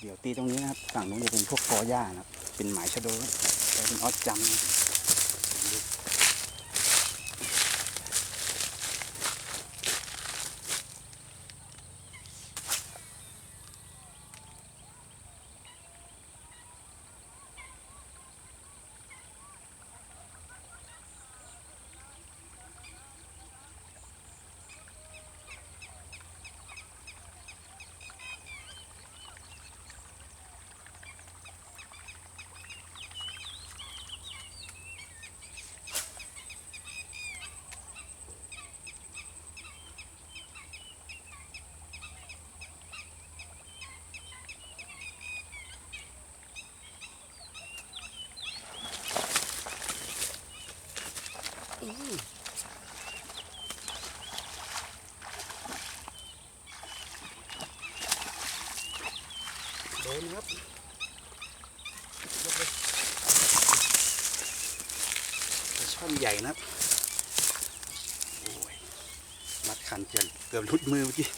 เดี๋ยวตีตรงนี้นะครับฝั่งนู้นจะเป็นพวกกอหญ้านะครับ เป็นหมายชะโดแต่เป็นออสจัม โดนครับยกเลยช่อนใหญ่นะครับโอ้ยมัดคันเกือบเกือบลุดมือเมื่อกี้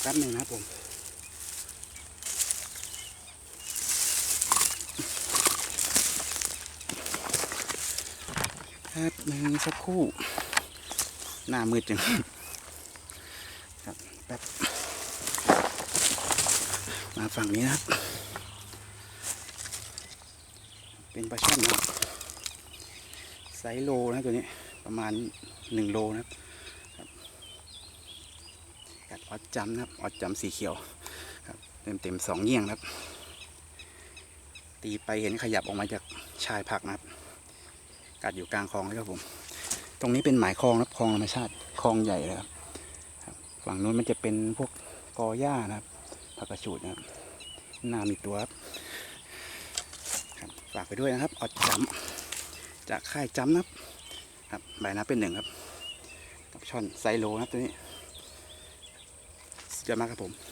แป๊บหนึ่งนะครับผม แป๊บหนึ่งสักครู่ หน้ามืดจังครับแป๊บมาฝั่งนี้นะครับ เป็นปลาช่อนนะไซโลนะตัวนี้ประมาณหนึ่งโลนะครับครับกัดออดจำนะครับออดจำสีเขียวครับเต็มเต็มสองเงี้ยงนะครับ ตีไปเห็นขยับออกมาจากชายผักนะครับ กัดอยู่กลางคลองเลยครับผม ตรงนี้เป็นหมายคลองนะครับคลองธรรมชาติคลองใหญ่เลยครับ ฝั่งนู้นมันจะเป็นพวกกอหญ้านะครับผักกระชูดนะครับนามีตัวครับฝากไปด้วยนะครับออดจัมป์จากค่ายจัมป์นะครับครับใบนับเป็นหนึ่งครับกับช่อนไซโลนะครับตัวนี้สุดยอดมากครับผม